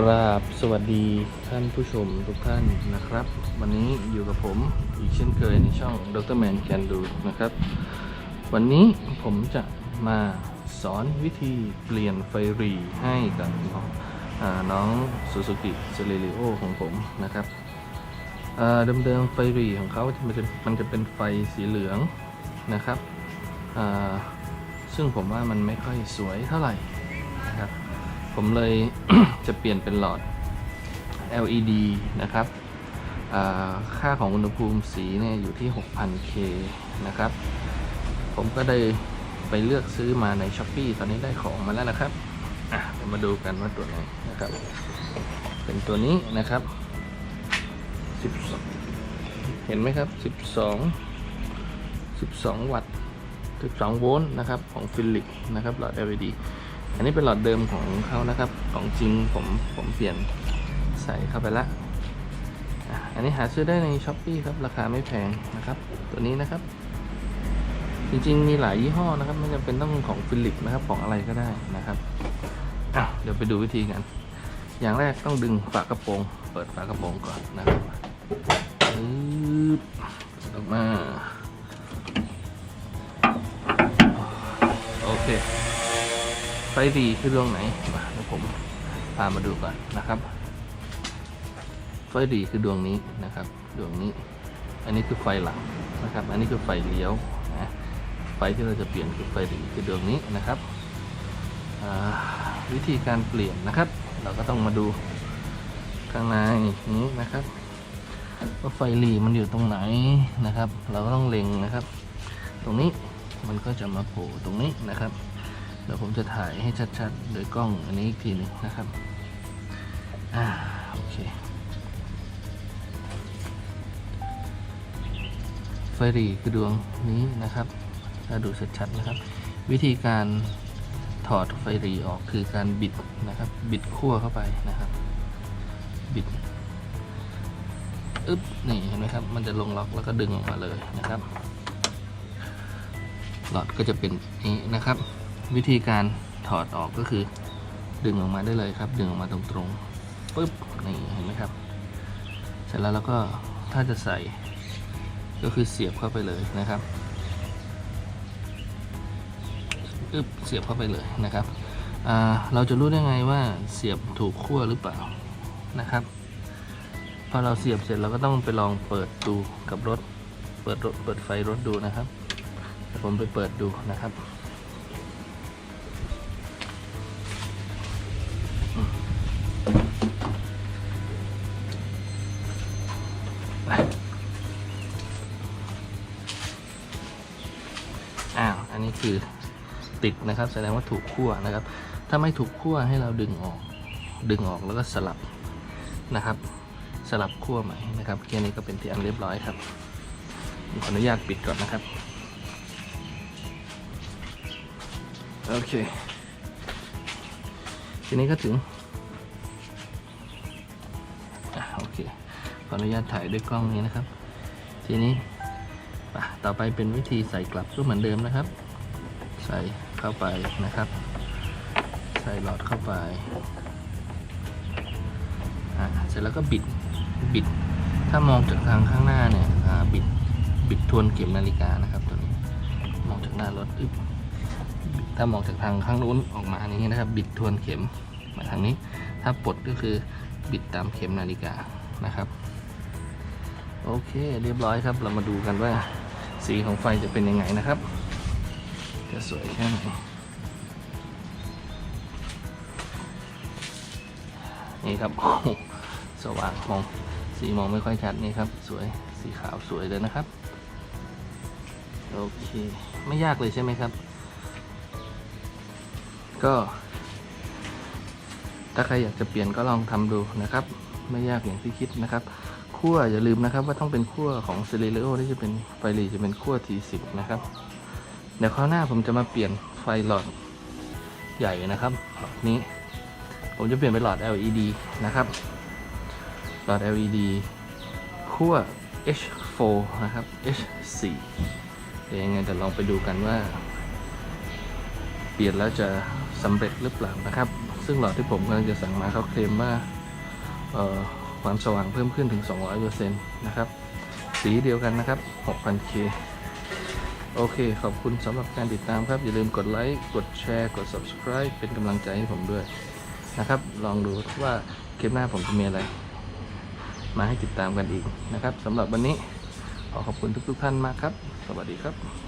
กราบสวัสดีท่านผู้ชมทุกท่านนะครับ วันนี้อยู่กับผมอีกเช่นเคยในช่องดรแมนแกนดูนะครับ วันนี้ผมจะมาสอนวิธีเปลี่ยนไฟรีให้กับน้องอน้องซูซูกิเซเลริโอของผมนะครับเดิมๆไฟรีของเขามันจะมันจะเป็นไฟสีเหลืองนะครับซึ่งผมว่ามันไม่ค่อยสวยเท่าไหร่นะครับ ผมเลย จะเปลี่ยนเป็นหลอด LED นะครับค่าของอุณหภูมิสีเนี่ยอยู่ที่ 6,000K นะครับ ผมก็ได้ไปเลือกซื้อมาใน s h อ p e e ตอนนี้ได้ของมาแล้วนะครับอะเดี๋ยวมาดูกันว่าตัวไหนนะครับ เป็นตัวนี้นะครับ12เห็นไหมครับ 12 12 วัตต์ 12 โวลต์นะครับ ของฟิลิปนะครับหลอด LED อันนี้เป็นหลอดเดิมของเขานะครับ ของจริงผมผมเปลี่ยนใส่เข้าไปละอะอันนี้หาซื้อได้ใน s h อ p e e ครับ ราคาไม่แพงนะครับ ตัวนี้นะครับ จริงๆมีหลายยี่ห้อนะครับไม่จำเป็นต้องของฟิลิปนะครับของอะไรก็ได้นะครับอะเดี๋ยวไปดูวิธีกัน อย่างแรกต้องดึงฝากระโปรง เปิดฝากระโปรงก่อนนะครับปึ๊บออกมา ไฟดีคือดวงไหนมาเดี๋ยวผมพามาดูก่อนนะครับไฟดีคือดวงนี้นะครับ ดวงนี้ อันนี้คือไฟหลังนะครับ อันนี้คือไฟเลี้ยวนะไฟที่เราจะเปลี่ยนคือไฟดีคือดวงนี้นะครับวิธีการเปลี่ยนนะครับ เราก็ต้องมาดูข้างในนี้นะครับว่าไฟหลีมันอยู่ตรงไหนนะครับ เราก็ต้องเล็งนะครับ ตรงนี้มันก็จะมาโผล่ตรงนี้นะครับ เดี๋ยวผมจะถ่ายให้ชัดๆ โดยกล้องอันนี้อีกทีหนึงนะครับ อ่า โอเค ไฟรีคือดวงนี้นะครับถ้าดูชัดๆนะครับ วิธีการถอดไฟรีออกคือการบิดนะครับ บิดขั้วเข้าไปนะครับ บิดอึ๊บนี่เห็นไหมครับ มันจะลงล็อกแล้วก็ดึงออกมาเลยนะครับ หลอดก็จะเป็นนี้นะครับ วิธีการถอดออกก็คือ ดึงออกมาได้เลยครับ ดึงออกมาตรงๆปึ๊บนี่เห็นไหมครับ เสร็จแล้วเราก็ถ้าจะใส่ก็คือเสียบเข้าไปเลยนะครับอึ๊บเสียบเข้าไปเลยนะครับเราจะรู้ได้ไงว่าเสียบถูกขั้วหรือเปล่านะครับ พอเราเสียบเสร็จเราก็ต้องไปลองเปิดดูกับรถ เปิดรถเปิดไฟรถดูนะครับผมไปเปิดดูนะครับ คือติดนะครับแสดงว่าถูกขั้วนะครับ ถ้าไม่ถูกขั้วให้เราดึงออก ดึงออกแล้วก็สลับนะครับ สลับขั้วใหม่นะครับแค่นี้ก็เป็นที่อันเรียบร้อยครับผมขออนุญาตปิดก่อนนะครับโอเค ทีนี้ก็ถึงอโอเคขออนุญาตถ่ายด้วยกล้องนี้นะครับ ทีนี้ต่อไปเป็นวิธีใส่กลับก็เหมือนเดิมนะครับ ใส่เข้าไปนะครับ ใส่หลอดเข้าไปอะเสร็จแล้วก็บิดบิด ถ้ามองจากทางข้างหน้าเนี่ยอ่าบิดบิดทวนเข็มนาฬิกานะครับตัวนี้ มองจากหน้ารถอึบถ้ามองจากทางข้างนู้นออกมาอย่างนี้นะครับ บิดทวนเข็มมาทางนี้ ถ้าปลดก็คือบิดตามเข็มนาฬิกานะครับโอเค เรียบร้อยครับเรามาดูกันว่าสีของไฟจะเป็นยังไงนะครับ จะสวยแค่ไหนนี่ครับโอ้สว่างมองสีมองไม่ค่อยชัดนี่ครับ สวยสีขาวสวยเลยนะครับ โอเค ไม่ยากเลยใช่ไหมครับ ก็ ถ้าใครอยากจะเปลี่ยนก็ลองทำดูนะครับ ไม่ยากอย่างที่คิดนะครับขั้วอย่าลืมนะครับว่าต้องเป็นขั้วของเซเลโอที่จะเป็นไฟลีจะเป็นขั้ว T10 นะครับ เดี๋ยวคราวหน้าผมจะมาเปลี่ยนไฟหลอดใหญ่นะครับหลอดนี้ ผมจะเปลี่ยนเป็นหลอด LED นะครับ หลอด LED ขั้ว H4 นะครับ H4 เดี๋ยวยังไงจะลองไปดูกันว่า เปลี่ยนแล้วจะสำเร็จหรือเปล่านะครับ ซึ่งหลอดที่ผมกำลังจะสั่งมาเขาเคลมว่าความสว่างเพิ่มขึ้นถึง 200%นะครับ สีเดียวกันนะครับ 6,000K โอเค ขอบคุณสำหรับการติดตามครับ อย่าลืมกดไลค์ กดแชร์ กด subscribe เป็นกำลังใจให้ผมด้วยนะครับ ลองดูว่าคลิปหน้าผมจะมีอะไร มาให้ติดตามกันอีกนะครับสำหรับวันนี้ขอขอบคุณทุกๆท่านมากครับ สวัสดีครับ